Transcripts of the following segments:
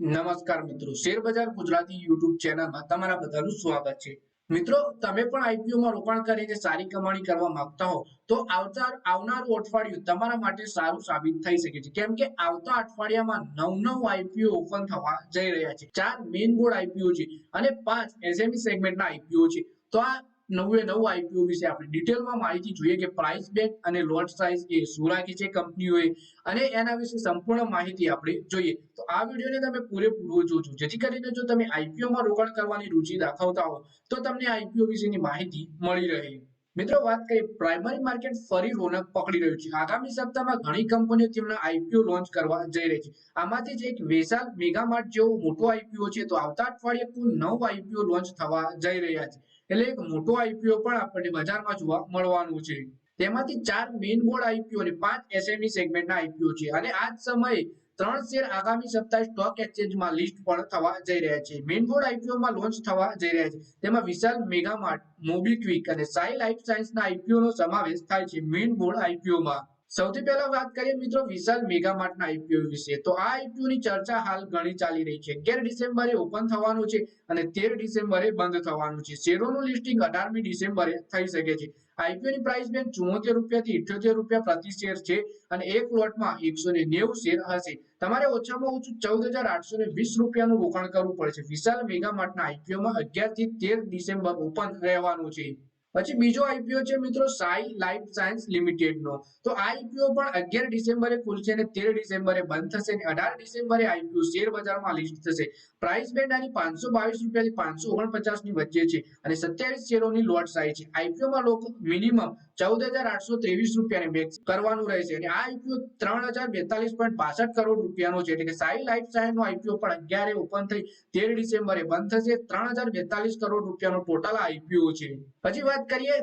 નમસ્કાર મિત્રો. શેર બજાર ગુજરાતી યુટ્યુબ ચેનલમાં તમારા બધાનું સ્વાગત છે. મિત્રો, તમે પણ આઈપીઓમાં રોકાણ કરીને સારી કમાણી કરવા માંગતા હો, તો આવતા આવનારું અઠવાડિયું તમારા માટે સારું સાબિત થઈ શકે છે. કેમ કે આવતા અઠવાડિયામાં નવ નવ આઈપીઓ ઓપન થવા જઈ રહ્યા છે. ચાર મેઇન બોર્ડ આઈપીઓ છે અને પાંચ એસએમઈ સેગમેન્ટના આઈપીઓ છે. તો આ નવે નવ આઈપીઓ વિશે આપણે ડિટેલમાં માહિતી જોઈએ કે પ્રાઇસ બેટ અને લોટ સાઇઝ એ શું રાખી છે કંપનીઓએ અને એના વિશે સંપૂર્ણ માહિતી આપણે જોઈએ. તો આ વિડીયોને તમે પૂરેપૂરો જોજો. જેથી કરીને જો તમે આઈપીઓમાં રોકાણ કરવાની રુચિ દાખવતા હો, તો તમને આઈપીઓ વિશેની માહિતી મળી રહે. મિત્રો, વાત કરીએ પ્રાઇમરી માર્કેટ ફરી રોનક પકડી રહ્યું છે. આગામી સપ્તાહમાં ઘણી કંપનીઓ તેમના આઈપીઓ લોન્ચ કરવા જઈ રહી છે. આમાંથી જ એક વેસાલ મેગામાર્ટ જેવો મોટો આઈપીઓ છે, તો આવતા અઠવાડિયે કુલ નવ આઈપીઓ લોન્ચ થવા જઈ રહ્યા છે. એટલે એક મોટો આઈપીઓ પણ આપણને બજારમાં જોવા મળવાનું છે. તેમાંથી ચાર મેઇન બોર્ડ આઈપીઓ અને પાંચ એસએમઈ સેગમેન્ટના આઈપીઓ છે. અને આ જ સમયે ત્રણ શેર આગામી સપ્તાહે સ્ટોક એક્સચેન્જમાં લિસ્ટ પણ થવા જઈ રહ્યા છે. મેઇન બોર્ડ આઈપીઓમાં લોન્ચ થવા જઈ રહ્યા છે. તેમાં વિશાલ, મેગામાર્ટ, મોબીક્વિક અને સાઈ લાઈફ સાયન્સના આઈપીઓ નો સમાવેશ થાય છે મેઇન બોર્ડ આઈપીઓમાં સૌથી પહેલા વાત કરીએ મિત્રો વિશાલ મેગામાર્ટના આઈપીઓ વિશે. તો આ આઈપીઓ ની ચર્ચા હાલ ઘણી ચાલી રહી છે. અગિયાર ડિસેમ્બરે ઓપન થવાનું છે અને તેર ડિસેમ્બરે બંધ થવાનું છે. શેરોનું લિસ્ટિંગ અઢારમી ડિસેમ્બરે થઈ શકે છે. આઈપીઓ ની પ્રાઇસ બેન્ડ ચુમ્મોતેર રૂપિયાથી ઇઠ્યોતેર રૂપિયા પ્રતિ શેર છે અને એક લોટમાં એકસો ને નેવું શેર હશે. તમારે ઓછામાં ઓછું ચૌદ હજાર આઠસો ને વીસ રૂપિયાનું રોકાણ કરવું પડશે. વિશાલ મેગામાર્ટના આઈપીઓમાં અગિયારથી તેર ડિસેમ્બર ઓપન રહેવાનું છે. પછી બીજો આઈપીઓ છે મિત્રો સાઈ લાઈફ સાયન્સ લિમિટેડ નો તો આઈપીઓ પણ અગિયાર ડિસેમ્બરે ખુલશે અને તેર ડિસેમ્બરે બંધ થશે અને અઢાર ડિસેમ્બરે આઈપીઓ શેર બજારમાં લિસ્ટ થશે. પ્રાઇસ બેન્ડ આની પાંચસો બાવીસ રૂપિયાથી પાંચસો ઓગણપચાસની વચ્ચે છે અને સત્યાવીસ શેરોની લોટ સાઈઝ છે. આઈપીઓ માં લોકો મિનિમમ ચૌદ હજાર આઠસો ત્રેવીસ રૂપિયાને મેક્સ કરવાનું રહેશે અને આ આઈપીઓ ત્રણ હજાર બેતાલીસ પોઈન્ટ બાસઠ કરોડ રૂપિયાનો છે. એટલે કે સાઈ લાઈફ સાયન્સ નો આઈપીઓ પણ અગિયારે ઓપન થઈ તેર ડિસેમ્બરે બંધ થશે. ત્રણ હજાર બેતાલીસ કરોડ રૂપિયાનો ટોટલ આઈપીઓ છે. પછી વાત કરીએ,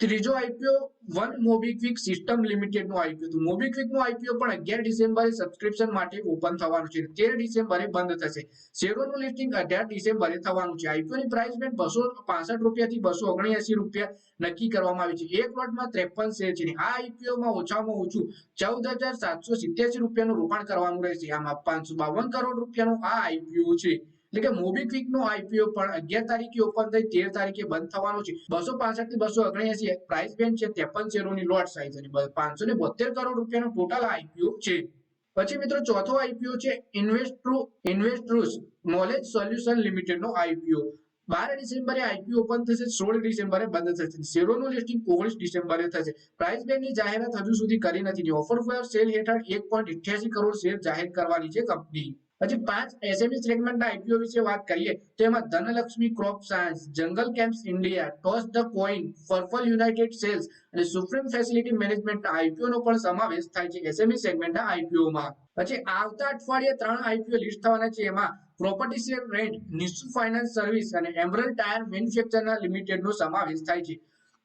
ત્રીજો આઈપીઓ વન મોબીક્વિક સિસ્ટમ લિમિટેડનું આઈપીઓ હતું મોબીક્વિકનું આઈપીઓ પણ અગિયાર ડિસેમ્બરે સબસ્ક્રિપ્શન માટે ઓપન થવાનું છે. તેર ડિસેમ્બરે બંધ થશે. શેરોનું લિસ્ટિંગ અઢાર ડિસેમ્બરે થવાનું છે. આઈપીઓ ની પ્રાઇસ બેન્ડ બસો પાસઠ રૂપિયાથી બસો ઓગણએસી રૂપિયા નક્કી કરવામાં આવી છે. એક લોટમાં ત્રેપન શેર છે આ આઈપીઓ માં ઓછામાં ઓછું ચૌદ હજાર સાતસો સિત્યાસી રૂપિયાનું રોકાણ કરવાનું રહેશે. આમાં પાંચસો બાવન કરોડ રૂપિયાનું આ આઈપીઓ છે. એટલે મોબીક્વિક નો આઈપીઓ પણ અગિયાર તારીખે ઓપન થઈ, તેર તારીખે બંધ થવાનો છે. બસો પાસઠથી બસો ઓગણએસી પ્રાઇસ બેન્ડ છે, ત્રેપન શેરોની લોટ સાઇઝ અને પાંચસો ને બોતેર કરોડ રૂપિયાનો ટોટલ આઈપીઓ છે. પછી મિત્રો ચોથો આઈપીઓ છે, Inventurus, Inventurus, Knowledge Solution Limited નો આઈપીઓ બાર ડિસેમ્બરે આઈપીઓ ઓપન થશે, સોળ ડિસેમ્બરે બંધ થશે. શેરોનું લિસ્ટિંગ ઓગણીસ ડિસેમ્બરે થશે. પ્રાઇસ બેન્ડની જાહેરાત હજુ સુધી કરી નથી. ઓફર ફોર સેલ હેઠળ એક પોઈન્ટ કરોડ શેર જાહેર કરવાની છે કંપની પછી પાંચ એસએમઈ સેગમેન્ટના આઈપીઓ વિશે વાત કરીએ, તો એમાં Dhanlaxmi Crop Science, Jungle Camps India, Toss the Coin Purple United Sales અને સુપ્રીમ ફેસિલિટી મેનેજમેન્ટના આઈપીઓ નો પણ સમાવેશ થાય છે એસએમઈ સેગમેન્ટના આઈપીઓમાં પછી આવતા અઠવાડિયે ત્રણ આઈપીઓ લિસ્ટ થવાના છે, એમાં Property Share rent Nisus Finance Service અને એમરલ ટાયર મેન્યુફેક્ચરના લિમિટેડનો સમાવેશ થાય છે.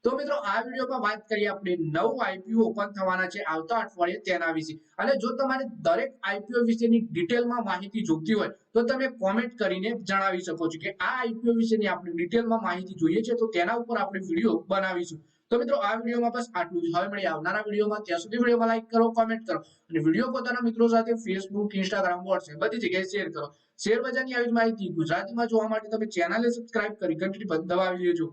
તો મિત્રો, આ વિડીયોમાં વાત કરીએ આપણે નવ આઈપીઓ ઓપન થવાના છે આવતા અઠવાડિયે તેના વિશે. અને જો તમારે દરેક આઈપીઓ વિશેની ડિટેલમાં માહિતી જોઈતી હોય, તો તમે કોમેન્ટ કરીને જણાવી શકો છો કે આ આઈપીઓ વિશેની આપણે ડિટેલમાં માહિતી જોઈએ છે, તો તેના ઉપર આપણે વીડિયો બનાવીશું. તો મિત્રો, આ વિડીયોમાં બસ આટલું જ. હવે મળી આવનારા વિડીયોમાં. ત્યાં સુધી વિડીયોમાં લાઈક કરો કોમેન્ટ કરો. અને વીડિયો પોતાના મિત્રો સાથે ફેસબુક ઇન્સ્ટાગ્રામ વોટ્સએપ બધી જગ્યાએ શેર કરો. શેર બજારની આવી માહિતી ગુજરાતીમાં જોવા માટે તમે ચેનલને સબસ્ક્રાઇબ કરી ઘંટડી દબાવી લેજો